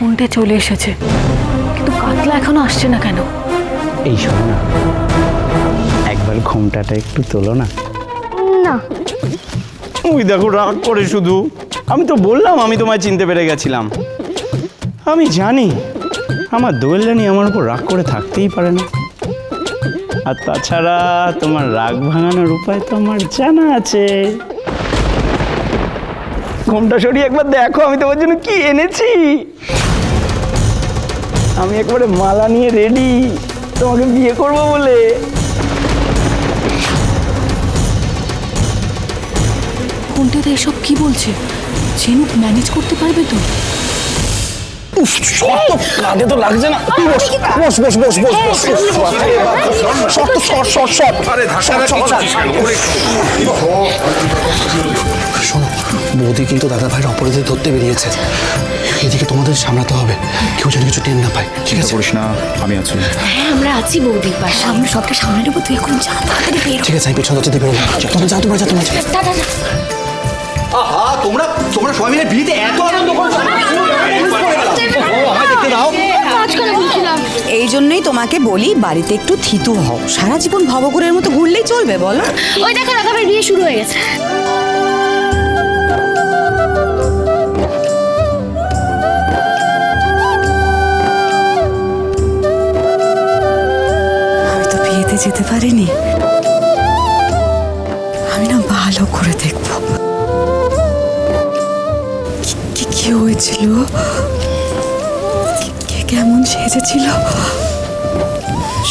ঘুমটে চলে এসেছে। কিন্তু কাতলা এখনও আসছে না কেন? এই শোনো না। একবার ঘোমটাটা একটু তোলো না। না। ওই দেখো রাগ করে শুধু। আমি তো বললাম আমি তোমায় চিনতে পেরে গেছিলাম। আমি জানি আমার দোয়েল রানী আমার উপর রাগ করে থাকতেই পারে না। আর তাছাড়া তোমার রাগ ভাঙানোর উপায় তো আমার জানা আছে। ঘোমটা সরিয়ে একবার দেখো, আমি তোমার জন্য কি এনেছি? আমি একবারে মালা নিয়ে রেডি তোমাকে বিয়ে করব বলে। কোনটাতে এসব কি বলছে? ঝিনুক ম্যানেজ করতে পারবে তো? শক্ত কাঁধে তো লাগছে না তুই বস বস বস বস বস বস শর্ট শর্ট শর্ট? ওরে, শোনো বৌদি কিন্তু দাদা ভাইয়ের অপরাধে ধরতে বেরিয়েছে এদিকে তোমাদের সামলাতে হবে কেউ যেন কিছু টেন না পায় ঠিক আছে করিস না আমি আছি হ্যাঁ আমরা আছি বৌদির পাশে আমরা সবটা সামনে নেব তুই এখন যা তাড়াতাড়ি বেরো ঠিক আছে আমি পেছন দরজাতে বেরোলাম তোমরা যাও তোমরা যাও তোমরা যাও না আহা তোমরা তোমরা সবাই মিলে বিয়েতে এত আনন্দ করছ এই জন্যই তোমাকে বলি বাড়িতে একটু থিতু হও। সারা জীবন ভবঘুরের মতো ঘুরলেই চলবে বলো। ওই দেখো রাধাবের বিয়ে শুরু হয়ে গেছে। আমি তো বিয়েতে যেতে পারিনি। আমি না ভালো করে দেখব। কি- হয়েছিল? কেমন সেজেছিল?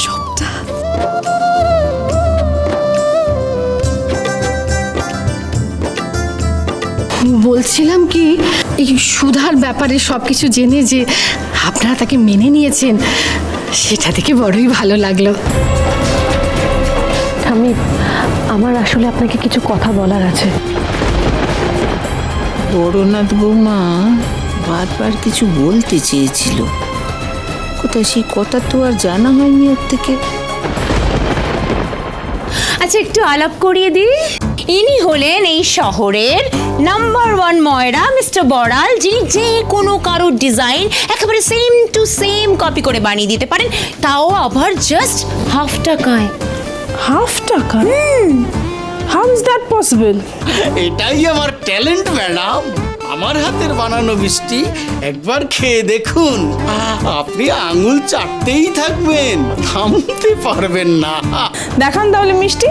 সবটা? বলছিলাম কি এই সুধার ব্যাপারে সব কিছু জেনে যে আপনারা তাকে মেনে নিয়েছেন সেটা থেকে বড়ই ভালো লাগল। আমি আমার আসলে আপনাকে কিছু কথা বলার আছে। বড়নাথ বৌমা বারবার কিছু বলতে চেয়েছিল। কোথায় সেই কথা তো আর জানা হয়নি ওর থেকে। আচ্ছা একটু আলাপ করিয়ে দিই। ইনি হলেন এই শহরের নাম্বার ওয়ান ময়রা মিস্টার বড়াল যিনি যে কোনো কারোর ডিজাইন একেবারে সেম টু সেম কপি করে বানিয়ে দিতে পারেন। তাও আবার জাস্ট হাফ টাকায়। হাফ টাকা হাউ ইজ দ্যাট পসিবল এটাই আমার ট্যালেন্ট ম্যাডাম আমার হাতের বানানো মিষ্টি একবার খেয়ে দেখুন। আপনি আঙুল চাটতেই থাকবেন থামতে পারবেন না। দেখান তাহলে মিষ্টি।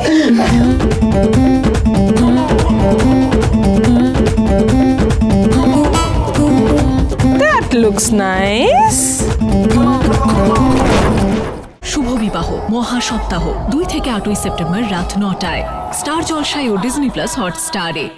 দ্যাট লুকস নাইস শুভ বিবাহ মহা সপ্তাহ দুই থেকে আটই সেপ্টেম্বর রাত নটায়। স্টার জলসায় ও ডিজনি প্লাস হটস্টারে।